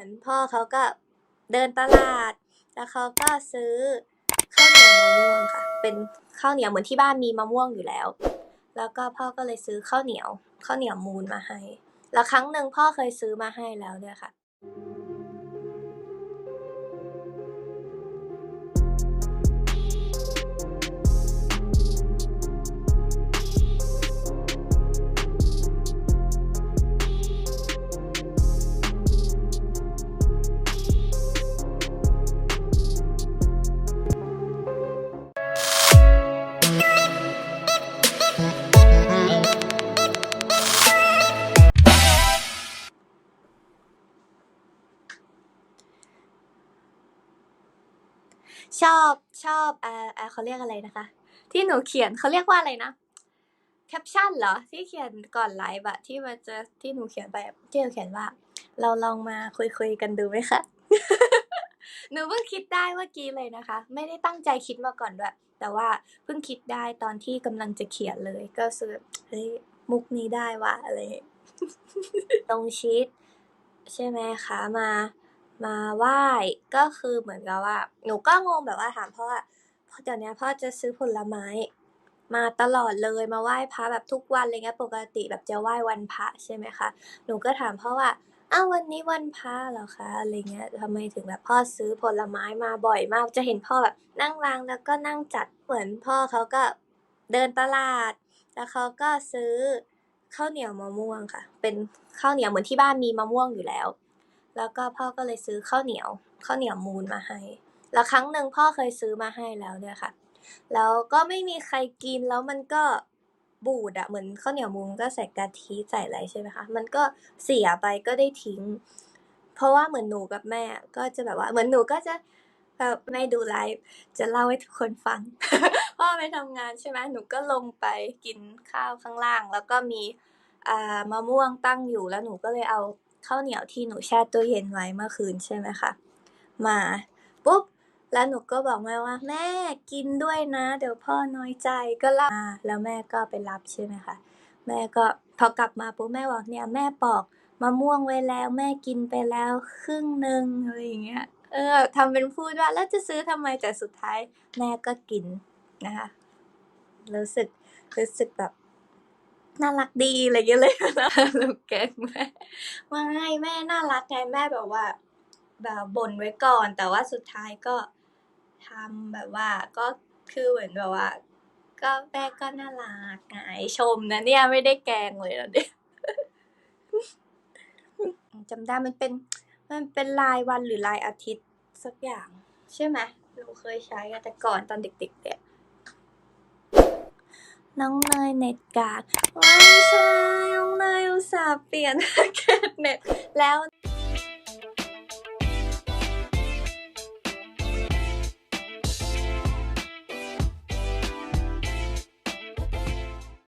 มือนพ่อเขาก็เดินตลาด แล้วเขาก็ซื้อข้าวเหนียวมะม่วงค่ะ เป็นข้าวเหนียวเหมือนที่บ้านมีมะม่วงอยู่แล้ว แล้วก็พ่อก็เลยซื้อข้าวเหนียวข้าวเหนียวมูนมาให้ แล้วครั้งหนึ่งพ่อเคยซื้อมาให้แล้วด้วยค่ะ ชอบชอบอ่าอ่าเขาเรียกอะไรนะคะ ที่หนูเขียนเขาเรียกว่าอะไรนะแคปชั่นเหรอที่เขียนก่อนไลฟ์อะที่มันจะที่หนูเขียนไปอะที่หนูเขียนว่า เราลองมาคุยคุยๆกันดูไหมคะ หนูเพิ่งคิดได้เมื่อกี้เลยนะคะ ไม่ได้ตั้งใจคิดมาก่อนด้วย แต่ว่าเพิ่งคิดได้ตอนที่กำลังจะเขียนเลย ก็รู้สึกแบบเฮ้ยมุกนี้ได้ว่ะอะไรตรงชีตใช่ไหมคะมา มาไหว้ก็คือเหมือนกับว่า หนูก็งงแบบว่าถามพ่อว่าพ่อเดี๋ยวนี้พ่อจะซื้อผลไม้ มาตลอดเลยมาไหว้พระแบบทุกวันอะไรเงี้ยปกติแบบจะไหว้วันพระใช่ไหมคะหนูก็ถามพ่อว่าอ้าววันนี้วันพระเหรอคะอะไรเงี้ยทำไมถึงแบบพ่อซื้อผลไม้มาบ่อยมาก จะเห็นพ่อแบบนั่งวางแล้วก็นั่งจัดเหมือนพ่อเขาก็เดินตลาด แล้วเขาก็ซื้อข้าวเหนียวมะม่วงค่ะ เป็นข้าวเหนียวเหมือนที่บ้านมีมะม่วงอยู่แล้ว แล้วก็พ่อก็เลยซื้อข้าวเหนียวข้าวเหนียวมูนมาให้ แล้วครั้งหนึ่งพ่อเคยซื้อมาให้แล้วด้วยค่ะ แล้วก็ไม่มีใครกินแล้วมันก็บูดอะเหมือนข้าวเหนียวมูนก็ใส่กะทิใส่อะไรใช่ไหมคะมันก็เสียไปก็ได้ทิ้ง เพราะว่าเหมือนหนูกับแม่ก็จะแบบว่าเหมือนหนูก็จะแบบไม่ดูไลฟ์จะเล่าให้ทุกคนฟัง พ่อไปทำงานใช่ไหมหนูก็ลงไปกินข้าวข้างล่าง แล้วก็มีอ่ามะม่วงตั้งอยู่แล้วหนูก็เลยเอา ข้าวเหนียวที่หนูแช่ตู้เย็นไว้เมื่อคืนใช่ไหมคะมาปุ๊บแล้วหนูก็บอกแม่ว่า แม่กินด้วยนะ เดี๋ยวพ่อน้อยใจก็รับมาแล้วแม่ก็ไปรับใช่ไหมคะแม่ก็พอกลับมาปุ๊บแม่บอกเนี่ยแม่ปอกมะม่วงไว้แล้ว แม่กินไปแล้วครึ่งหนึ่งอะไรอย่างเงี้ยเออทำเป็นพูดว่าแล้วจะซื้อทำไมแต่สุดท้ายแม่ก็กินนะคะรู้สึกรู้สึกแบบ น่ารักดีอะไรเงี้ยเลยนะลูกแกล้งแม่ไม่แม่น่ารักไงแม่แบบว่า แบบบ่นไว้ก่อน แต่ว่าสุดท้ายก็ทำแบบว่าก็คือเหมือนแบบว่า ก็แม่ก็น่ารักไงชมนะเนี่ยไม่ได้แกล้งเลยนะเนี่ยจำได้มันเป็น มันเป็นรายวันหรือรายอาทิตย์สักอย่าง ใช่ไหมเราเคยใช้กันแต่ก่อนตอนเด็กๆเนี่ย น้องเนยเน็ตกาก ไม่ใช่ น้องเนยอุตส่าห์เปลี่ยนแคทเน็ตแล้ว